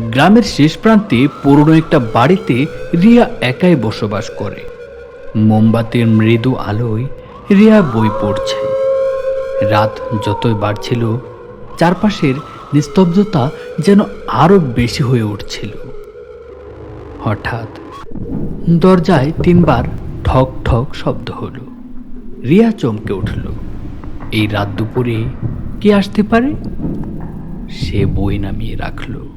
গ্রামের শেষ প্রান্তে পুরনো একটা বাড়িতে রিয়া একাই বসবাস করে। মোমবাতির মৃদু আলোয় রিয়া বই পড়ছে। রাত যতই বাড়ছিল, চারপাশের নিস্তব্ধতা যেন আরও বেশি হয়ে উঠছিল। হঠাৎ দরজায় তিনবার ঠক ঠক শব্দ হলো। রিয়া চমকে উঠল। এই রাত দুপুরে কে আসতে পারে? সে বই নামিয়ে রাখল।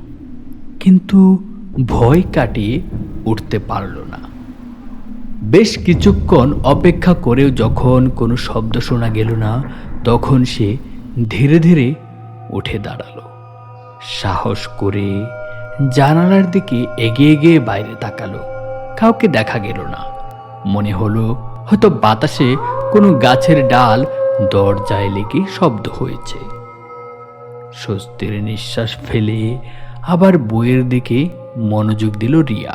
কিন্তু ভয় কাটিয়ে উঠতে পারল না। বেশ কিছুক্ষণ অপেক্ষা করেও যখন কোনো শব্দ শোনা গেল না, তখন সে ধীরে ধীরে উঠে দাঁড়াল। সাহস করে জানালার দিকে এগিয়ে গিয়ে বাইরে তাকালো। কাউকে দেখা গেল না। মনে হলো হয়তো বাতাসে কোনো গাছের ডাল দরজায় লেগে শব্দ হয়েছে। স্বস্তির নিঃশ্বাস ফেলে আবার বইয়ের দিকে মনোযোগ দিল রিয়া।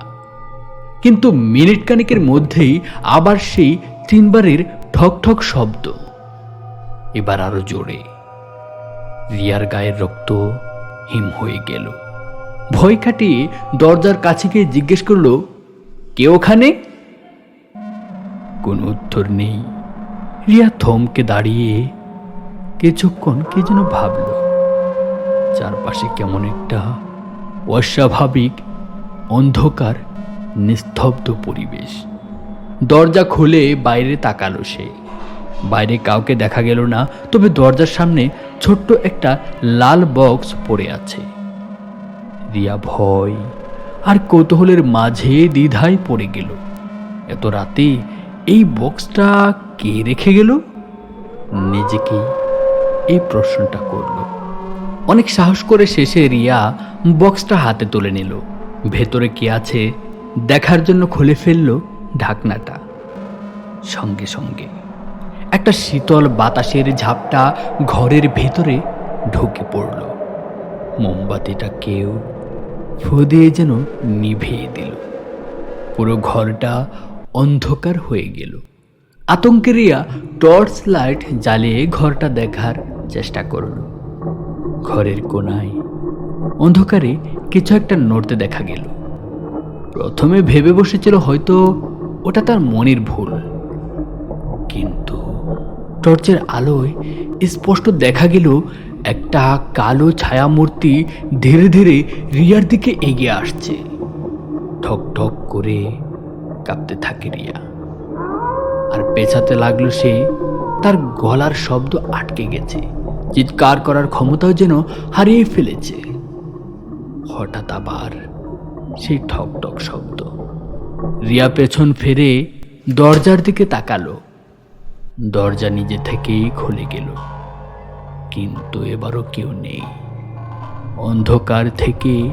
কিন্তু মিনিট খানিকের মধ্যেই আবার সেই তিনবারের ঠক ঠক শব্দ। এবার আরও জোরে। রিয়ার গায়ের রক্ত হিম হয়ে গেল। ভয় কাটিয়ে দরজার কাছে গিয়ে জিজ্ঞেস করল, কে ওখানে? কোনো উত্তর নেই। রিয়া থমকে দাঁড়িয়ে কিছুক্ষণ কে যেন ভাবল, চারপাশে কেমন একটা অস্বাভাবিক, অন্ধকার, নিস্তব্ধ পরিবেশ। দরজা খুলে বাইরে তাকালো সে। বাইরে কাউকে দেখা গেল না, তবে দরজার সামনে ছোট্ট একটা লাল বক্স পড়ে আছে। রিয়া ভয় আর কৌতূহলের মাঝে দ্বিধায় পড়ে গেল। এত রাতে এই বক্সটা কে রেখে গেল? নিজেকে এই প্রশ্নটা করল। অনেক সাহস করে শেষে রিয়া বক্সটা হাতে তুলে নিল। ভেতরে কি আছে দেখার জন্য খুলে ফেলল ঢাকনাটা। সঙ্গে সঙ্গে একটা শীতল বাতাসের ঝাপটা ঘরের ভেতরে ঢুকে পড়ল। মোমবাতিটা কেউ ফু দিয়ে যেন নিভিয়ে দিল। পুরো ঘরটা অন্ধকার হয়ে গেল। আতঙ্কে রিয়া টর্চ লাইট জ্বালিয়ে ঘরটা দেখার চেষ্টা করল। ঘরের কোনায় অন্ধকারে কিছু একটা নড়তে দেখা গেল। প্রথমে ভেবে বসেছিল হয়তো ওটা তার মনের ভুল। কিন্তু টর্চের আলোয় স্পষ্ট দেখা গেল একটা কালো ছায়ামূর্তি ধীরে ধীরে রিয়ার দিকে এগিয়ে আসছে। ঠক ঠক করে কাঁপতে থাকে রিয়া। আর পেছাতে লাগল সে তার গলার শব্দ আটকে গেছে। চিৎকার করার ক্ষমতাও যেন হারিয়ে ফেলেছে। হঠাৎ আবার সেই ঠক ঠক শব্দ। রিয়া পেছন ফেরে দরজার দিকে তাকালো। দরজা নিজে থেকেই খুলে গেল। কিন্তু এবারও কেউ নেই। অন্ধকার থেকে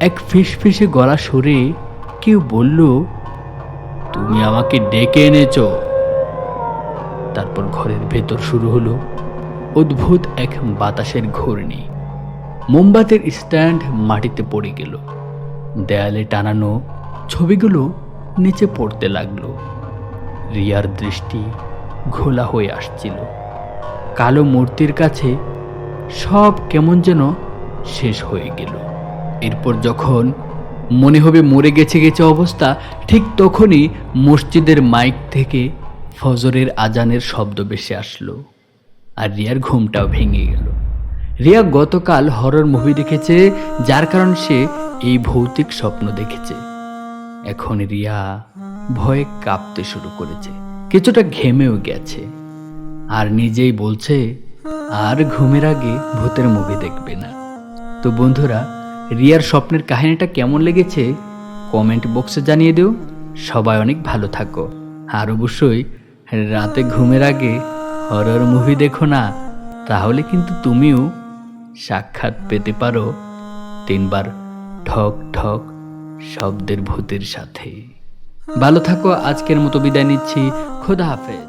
এক ফিসফিসে গলা সরে কেউ বলল, তুমি আমাকে ডেকে এনেছ। তারপর ঘরের ভেতর শুরু হলো। অদ্ভুত এক বাতাসের ঘূর্ণি। মোমবাতির স্ট্যান্ড মাটিতে পড়ে গেল। দেয়ালে টানানো ছবিগুলো নিচে পড়তে লাগল। রিয়ার দৃষ্টি ঘোলা হয়ে আসছিল। কালো মূর্তির কাছে সব কেমন যেন শেষ হয়ে গেল। এরপর যখন মনে হবে মরে গেছে গেছে অবস্থা, ঠিক তখনই মসজিদের মাইক থেকে ফজরের আজানের শব্দ ভেসে আসলো। আর রিয়ার ঘুমটাও ভেঙে গেল। রিয়া গতকাল হরর মুভি দেখেছে, যার কারণ সে এই ভৌতিক স্বপ্ন দেখেছে। এখন রিয়া ভয়ে কাঁপতে শুরু করেছে। কিছুটা ঘেমেও গেছে। আর নিজেই বলছে, আর ঘুমের আগে ভূতের মুভি দেখবে না। তো বন্ধুরা, রিয়ার স্বপ্নের কাহিনীটা কেমন লেগেছে? কমেন্ট বক্সে জানিয়ে দিও। সবাই অনেক ভালো থাকো। আর অবশ্যই রাতে ঘুমের আগে হরর মুভি দেখো না, তাহলে কিন্তু তুমিও সাক্ষাৎ পেতে পারো তিনবার ঠক ঠক শব্দের ভূতের সাথে। ভালো থাকো, আজকের মতো বিদায় নিচ্ছি। খোদা হাফেজ।